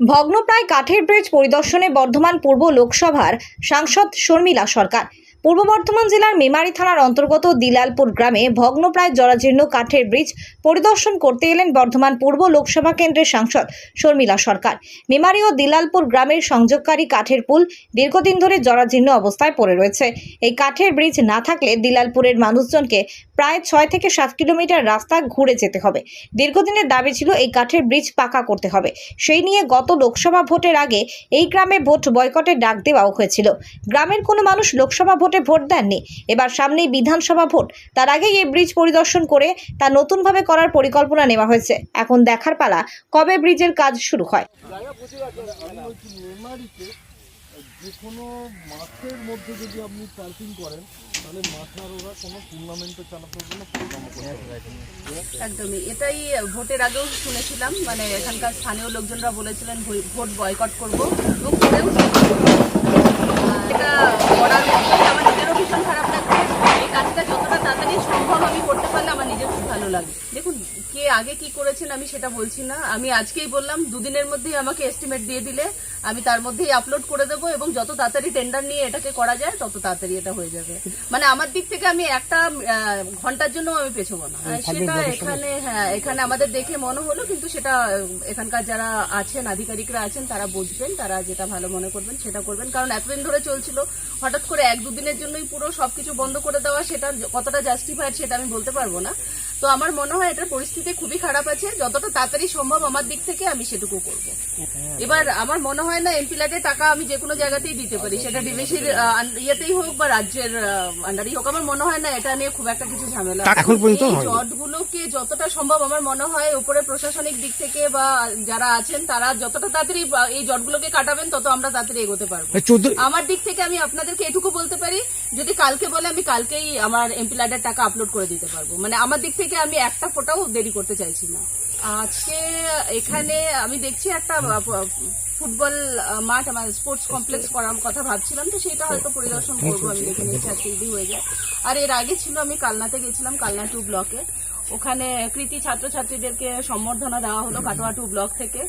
ভগ্নপ্রায় কাঠের ব্রিজ পরিদর্শনে বর্ধমান পূর্ব লোকসভার সাংসদ শর্মিলা সরকার। পূর্ব বর্ধমান জেলার মেমারি থানার অন্তর্গত দিলালপুর গ্রামে ভগ্নপ্রায় জরাজীর্ণ কাঠের ব্রিজ পরিদর্শন করতে এলেন বর্ধমান পূর্ব লোকসভা কেন্দ্রের সাংসদ শর্মিলা সরকার। মেমারি ও দিলালপুর গ্রামের সংযোগকারী কাঠের পুল দীর্ঘদিন ধরে জরাজীর্ণ অবস্থায় পড়ে রয়েছে। এই কাঠের ব্রিজ না থাকলে দিলালপুরের মানুষজনকে প্রায় ছয় থেকে সাত কিলোমিটার রাস্তা ঘুরে যেতে হবে। দীর্ঘদিনের দাবি ছিল এই কাঠের ব্রিজ পাকা করতে হবে। সেই নিয়ে গত লোকসভা ভোটের আগে এই গ্রামে ভোট বয়কটের ডাক দেওয়াও হয়েছিল। গ্রামের কোনো মানুষ লোকসভা ভোটে ভোট দেননি। এবার সামনেই বিধানসভা ভোট। তার আগেই এই ব্রিজ পরিদর্শন করে তা নতুনভাবে করার পরিকল্পনা নেওয়া হয়েছে। এখন দেখার পালা কবে ব্রিজের কাজ শুরু হয়? যে কোনো মাঠের মধ্যে যদি আপনি পার্কিং করেন তাহলে মাঠার ওরা কোনো টুর্নামেন্টে চালাতে কোনো একদমই এটাই ভোটের আগেও শুনেছিলাম মানে এখানকার স্থানীয় লোকজনরা বলেছিলেন ভোট বয়কট করব। এবং করেও এটা করার মধ্যে আমার নিজেরও ভীষণ খারাপ লাগছে এই কাজটা যতটা তাড়াতাড়ি সম্ভব আমি করতে পারলে আমার নিজের খুব ভালো লাগে। দেখুন কে আগে কি করেছেন আমি সেটা বলছি না। আমি আজকেই বললাম দুদিনের মধ্যেই আমাকে এস্টিমেট দিয়ে দিলে আমি তার মধ্যেই আপলোড করে দেবো এবং যত তাড়াতাড়ি টেন্ডার নিয়ে এটাকে করা যায় তত তাড়াতাড়ি এটা হয়ে যাবে। মানে আমার দিক থেকে আমি একটা ঘণ্টার জন্য আমি পেছবো না। সেটা এখানে হ্যাঁ এখানে আমাদের দেখে মনে হলো কিন্তু সেটা এখানকার যারা আছেন আধিকারিকরা আছেন তারা বুঝবেন তারা যেটা ভালো মনে করবেন সেটা করবেন। কারণ এতদিন ধরে চলছিল হঠাৎ করে এক দুদিনের জন্যই পুরো সবকিছু বন্ধ করে দেওয়া সেটা কতটা জাস্টিফাইড সেটা আমি বলতে পারব না। তো আমার মনে হয় এটার পরিস্থিতি খুবই খারাপ আছে। যতটা তাড়াতাড়ি সম্ভব আমার দিক থেকে আমি সেটুকু করব। এবার আমার মনে হয় না এমপি ল্যাটের টাকা আমি যে কোনো জায়গাতেই দিতে পারি। সেটা ডিভিসির ইয়েতেই হোক বা রাজ্যের আন্ডারই হোক। আমার মনে হয় না এটা নিয়ে খুব একটা কিছু ঝামেলা এখন পর্যন্ত জটগুলোকে যতটা সম্ভব আমার মনে হয় উপরে প্রশাসনিক দিক থেকে বা যারা আছেন তারা যতটা তাড়াতাড়ি এই জটগুলোকে কাটাবেন তত আমরা তাড়াতাড়ি এগোতে পারব। আমার দিক থেকে আমি আপনাদেরকে এটুকু বলতে পারি যদি কালকে বলে আমি কালকেই আমার এমপি ল্যাডের টাকা আপলোড করে দিতে পারব। মানে আমার দিক থেকে আমি একটা ফোটাও দেরি করতে চাইছি না। আজকে এখানে আমি দেখছি একটা ফুটবল মাঠ আমার স্পোর্টস কমপ্লেক্স করার কথা ভাবছিলাম তো সেটা হয়তো পরিদর্শন করব আমি দেখে নিচ্ছি আজকে যদি হয়ে যায়। আর এর আগে ছিল আমি কালনাতে গেছিলাম কালনা টু ব্লকে। ওখানে কৃতি ছাত্রছাত্রীদেরকে সম্বর্ধনা দেওয়া হলো কাটোয়া টু ব্লক থেকে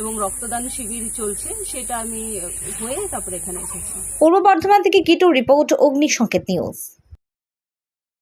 এবং রক্তদান শিবির চলছে সেটা আমি হয়ে তারপরে এখানে এসেছি। পূর্ব বর্ধমান থেকে কিটু রিপোর্ট অগ্নি সংকেত নিউজ।